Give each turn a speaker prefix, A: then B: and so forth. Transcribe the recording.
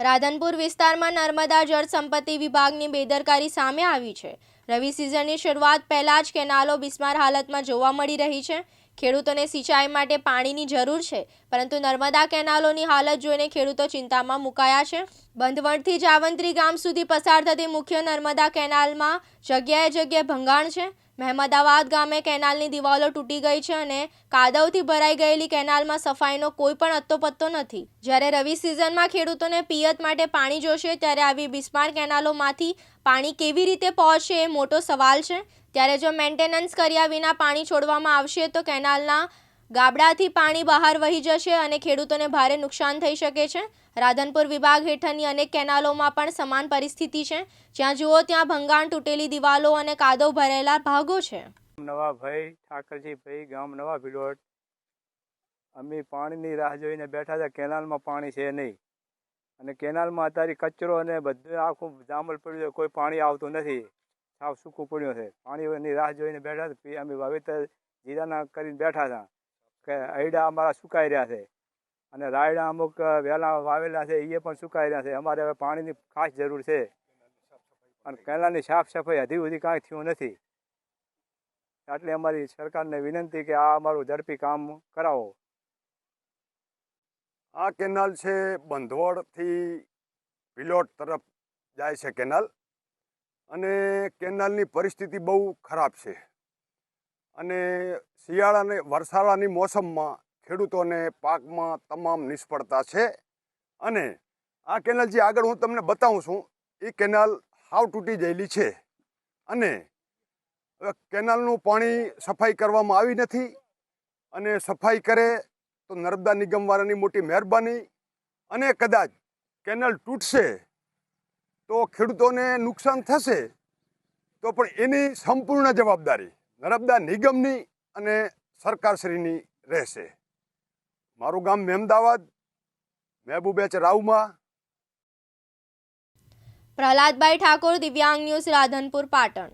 A: રાધનપુર વિસ્તારમાં નર્મદા જળ સંપત્તિ વિભાગની બેદરકારી સામે આવી છે. રવિ સિઝનની શરૂઆત પહેલા જ કેનાલો બિસ્માર હાલતમાં જોવા મળી રહી છે. ખેડૂતોને સિંચાઈ માટે પાણીની જરૂર છે, પરંતુ નર્મદા કેનાલોની હાલત જોઈને ખેડૂતો ચિંતામાં મુકાયા છે. બંધવણથી જાવંત્રી ગામ સુધી પસાર થતી મુખ્ય નર્મદા કેનાલમાં જગ્યાએ જગ્યાએ ભંગાણ છે. મહેમદાવાદ ગામે કેનાલની દિવાલો તૂટી ગઈ છે અને કાદવથી ભરાઈ ગયેલી કેનાલમાં સફાઈનો કોઈ પણ અત્તોપત્તો નથી. જ્યારે રવિ સિઝનમાં ખેડૂતોને પિયત માટે પાણી જોશે, ત્યારે આવી બિસ્માર કેનાલોમાંથી પાણી કેવી રીતે પહોંચશે એ મોટો સવાલ છે. ત્યારે જો મેન્ટેનન્સ કર્યા વિના પાણી છોડવામાં આવશે, તો કેનાલના ગાબડાથી પાણી બહાર વહી જશે અને ખેડૂતોને ભારે નુકસાન થઈ શકે છે. રાધનપુર વિભાગ હેઠળની અનેક કેનાલોમાં પણ સમાન પરિસ્થિતિ છે. જ્યાં જુઓ ત્યાં ભંગાણ તૂટેલી દિવાલો અને કાદવ ભરેલા ભાગો છે.
B: નવાભાઈ ઠાકરજીભાઈ, ગામ નવા ભીલોટ. અમે પાણીની રાહ જોઈને બેઠા હતા. કેનાલમાં પાણી છે નહીં. અને કેનાલમાં અત્યારે કચરો અને બધું આખું જામલ પડ્યું છે. કોઈ પાણી આવતું નથી. સાવ સૂકું પડ્યું છે. પાણીની રાહ જોઈને બેઠા અમે વાવેતર જીરાના કરીને બેઠા હતા. કે અયડા અમારા સુકાઈ રહ્યા છે. અને રાયડા અમુક વહેલા વાવેલા છે એ પણ સુકાઈ રહ્યા છે. અમારે હવે પાણીની ખાસ જરૂર છે. અને કેનાલની સાફ સફાઈ હજી સુધી કાંઈ થયું નથી. એટલે અમારી સરકારને વિનંતી કે આ અમારું ઝડપી કામ કરાવો.
C: આ કેનાલ છે બંધવડથી વિલોટ તરફ જાય છે કેનાલ. અને કેનાલની પરિસ્થિતિ બહુ ખરાબ છે. અને શિયાળાને, વરસાળાની મોસમમાં ખેડૂતોને પાકમાં તમામ નિષ્ફળતા છે. અને આ કેનાલ જે આગળ હું તમને બતાવું છું, એ કેનાલ હાવ તૂટી ગયેલી છે. અને કેનાલનું પાણી સફાઈ કરવામાં આવી નથી. અને સફાઈ કરે તો નર્મદા નિગમવાળાની મોટી મહેરબાની. અને કદાચ કેનલ તૂટશે તો ખેડૂતોને નુકસાન થશે, તો પણ એની સંપૂર્ણ જવાબદારી. નર્મદા નિગમની અને સરકારશ્રીની રહેશે. મારું ગામ મહેમદાવાદ મહેબૂબેચ રાવમાં
A: પ્રહલાદભાઈ ઠાકોર, દિવ્યાંગ ન્યૂઝ રાધનપુર, પાટણ.